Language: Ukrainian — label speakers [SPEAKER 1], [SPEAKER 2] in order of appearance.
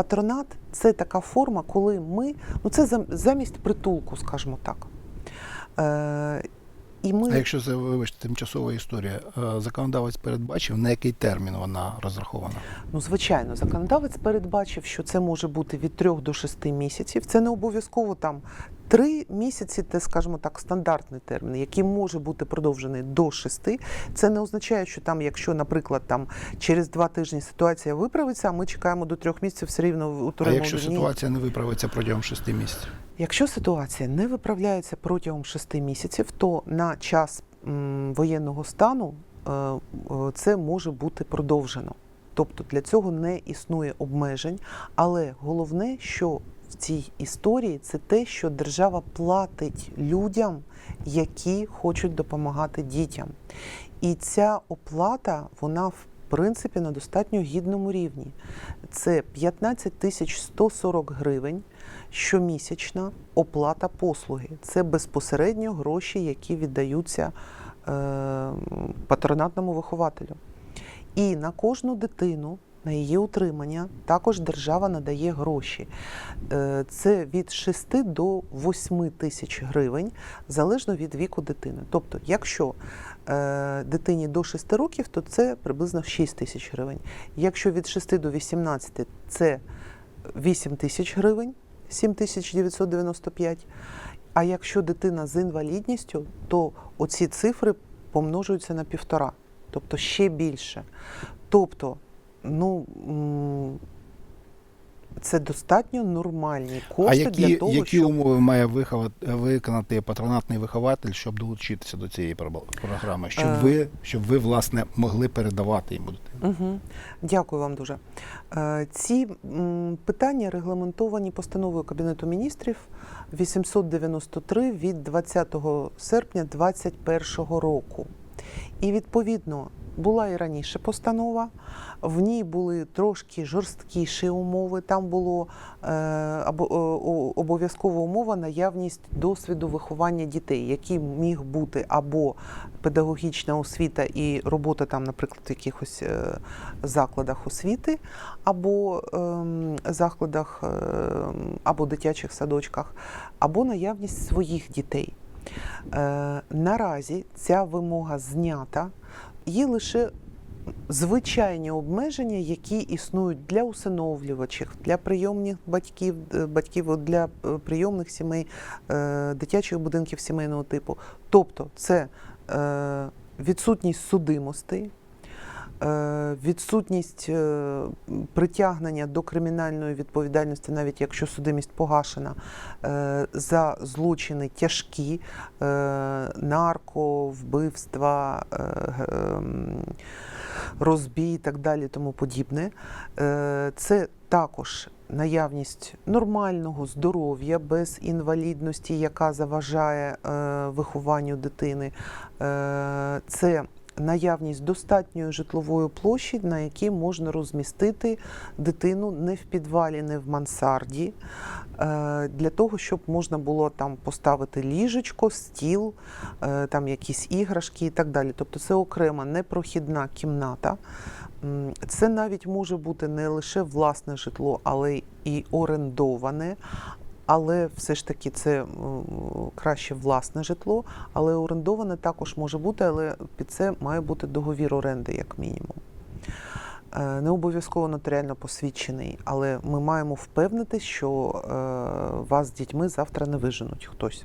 [SPEAKER 1] патронат це така форма, коли ми, ну це замість притулку, скажімо так. Е, і ми
[SPEAKER 2] А якщо це вибачте, тимчасова історія, е, законодавець передбачив, на який термін вона розрахована?
[SPEAKER 1] Ну, звичайно, законодавець передбачив, що це може бути від 3 до 6 місяців. Це не обов'язково там 3 місяці, це, скажімо так, стандартний термін, який може бути продовжений до 6. Це не означає, що там, якщо, наприклад, там через 2 тижні ситуація виправиться, а ми чекаємо до 3 місяців, все рівно
[SPEAKER 2] А якщо ситуація не виправиться протягом шести місяців?
[SPEAKER 1] Якщо ситуація не виправляється протягом 6 місяців, то на час воєнного стану е, е, це може бути продовжено. Тобто для цього не існує обмежень. Але головне, що в цій історії, це те, що держава платить людям, які хочуть допомагати дітям. І ця оплата, вона в принципі на достатньо гідному рівні. Це 15 тисяч 140 гривень щомісячна оплата послуги. Це безпосередньо гроші, які віддаються е, патронатному вихователю. І на кожну дитину, на її утримання, також держава надає гроші. Е, Це від 6 до 8 тисяч гривень, залежно від віку дитини. Тобто, якщо е, дитині до 6 років, то це приблизно 6 тисяч гривень. Якщо від 6 до 18 це 8 тисяч гривень, 7995. А якщо дитина з інвалідністю, то оці цифри помножуються на півтора, тобто ще більше. Тобто, ну це достатньо нормальні кошти
[SPEAKER 2] а які,
[SPEAKER 1] для того,
[SPEAKER 2] які
[SPEAKER 1] щоб
[SPEAKER 2] умови має виконати патронатний вихователь, щоб долучитися до цієї програми? Щоб
[SPEAKER 1] Е.
[SPEAKER 2] ви, щоб ви власне могли передавати йому дитину?
[SPEAKER 1] Угу. Дякую вам дуже. Е, Ці питання регламентовані постановою Кабінету міністрів 893 від 20 серпня 2021 року. І відповідно була і раніше постанова. В ній були трошки жорсткіші умови. Там було е, е, обов'язкова умова наявність досвіду виховання дітей, який міг бути або педагогічна освіта і робота там, наприклад, в якихось е, закладах освіти, або ем, закладах, або дитячих садочках, або наявність своїх дітей. Наразі ця вимога знята, є лише звичайні обмеження, які існують для усиновлювачів, для прийомних батьків, е, батьків для е, прийомних сімей, е, дитячих будинків сімейного типу. Тобто, це відсутність судимостей. Е, Відсутність е, притягнення до кримінальної відповідальності, навіть якщо судимість погашена, е, за злочини тяжкі, нарко, вбивства, ем, розбій і так далі, тому подібне. Це також наявність нормального здоров'я без інвалідності, яка заважає вихованню дитини. Це наявність достатньої житлової площі, на якій можна розмістити дитину не в підвалі, не в мансарді, е, для того, щоб можна було там поставити ліжечко, стіл, е, там якісь іграшки і так далі. Тобто це окрема непрохідна кімната. Це навіть може бути не лише власне житло, але і орендоване. Але все ж таки це краще власне житло, але орендоване також може бути, але під це має бути договір оренди, як мінімум. Е, Не обов'язково нотаріально посвідчений, але ми маємо впевнитись, що е, вас з дітьми завтра не виженуть хтось.